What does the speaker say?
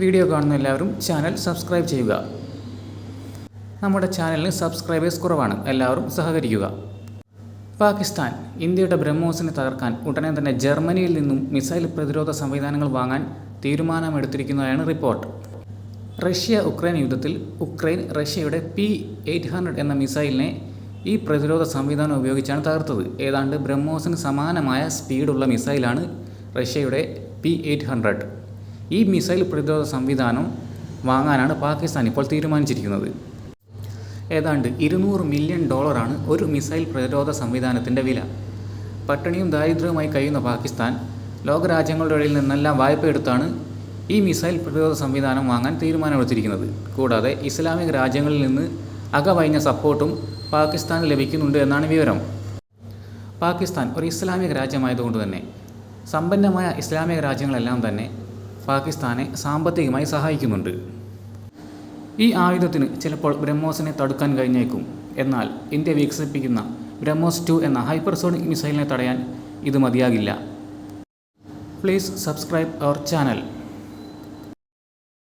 Video കാണുന്ന എല്ലാവരും channel subscribe ചെയ്യുക. നമ്മുടെ ചാനലിന് സബ്സ്ക്രൈബേഴ്സ് കുറവാണ്. എല്ലാവരും സഹകരിക്കുക. പാകിസ്ഥാൻ ഇന്ത്യയുടെ ബ്രഹ്മോസിനെ തകർക്കാൻ ഉടനെ തന്നെ ജർമ്മനിയിൽ നിന്നും മിസൈൽ പ്രതിരോധ സംവിധാനങ്ങൾ വാങ്ങാൻ തീരുമാനമെടുത്തിരിക്കുന്നതായാണ് റിപ്പോർട്ട്. റഷ്യ ഉക്രൈൻ യുദ്ധത്തിൽ ഉക്രൈൻ റഷ്യയുടെ പി എയ്റ്റ് ഹൺഡ്രഡ് എന്ന മിസൈലിനെ ഈ പ്രതിരോധ സംവിധാനം ഉപയോഗിച്ചാണ് തകർത്തത്. ഏതാണ്ട് ബ്രഹ്മോസിന് സമാനമായ സ്പീഡുള്ള മിസൈലാണ് റഷ്യയുടെ പി എയ്റ്റ് ഹൺഡ്രഡ്. ഈ മിസൈൽ പ്രതിരോധ സംവിധാനം വാങ്ങാനാണ് പാകിസ്ഥാൻ ഇപ്പോൾ തീരുമാനിച്ചിരിക്കുന്നത്. ഏതാണ്ട് ഇരുന്നൂറ് മില്യൺ ഡോളറാണ് ഒരു മിസൈൽ പ്രതിരോധ സംവിധാനത്തിന്റെ വില. പട്ടിണിയും ദാരിദ്ര്യവുമായി കഴിയുന്ന പാകിസ്ഥാൻ ലോകരാജ്യങ്ങളുടെ ഇടയിൽ നിന്നെല്ലാം വായ്പ എടുത്താണ് ഈ മിസൈൽ പ്രതിരോധ സംവിധാനം വാങ്ങാൻ തീരുമാനമെടുത്തിരിക്കുന്നത്. കൂടാതെ ഇസ്ലാമിക രാജ്യങ്ങളിൽ നിന്ന് അകവഴിഞ്ഞ സപ്പോർട്ടും പാകിസ്ഥാന് ലഭിക്കുന്നുണ്ട് എന്നാണ് വിവരം. പാകിസ്ഥാൻ ഒരു ഇസ്ലാമിക രാജ്യമായതുകൊണ്ട് തന്നെ സമ്പന്നമായ ഇസ്ലാമിക രാജ്യങ്ങളെല്ലാം തന്നെ പാകിസ്ഥാനെ സാമ്പത്തികമായി സഹായിക്കുന്നുണ്ട്. ഈ ആയുധത്തിന് ചിലപ്പോൾ ബ്രഹ്മോസിനെ തടുക്കാൻ കഴിഞ്ഞേക്കും. എന്നാൽ ഇന്ത്യ വികസിപ്പിക്കുന്ന ബ്രഹ്മോസ് ടു എന്ന ഹൈപ്പർസോണിക് മിസൈലിനെ തടയാൻ ഇത് മതിയാകില്ല. Please subscribe our channel.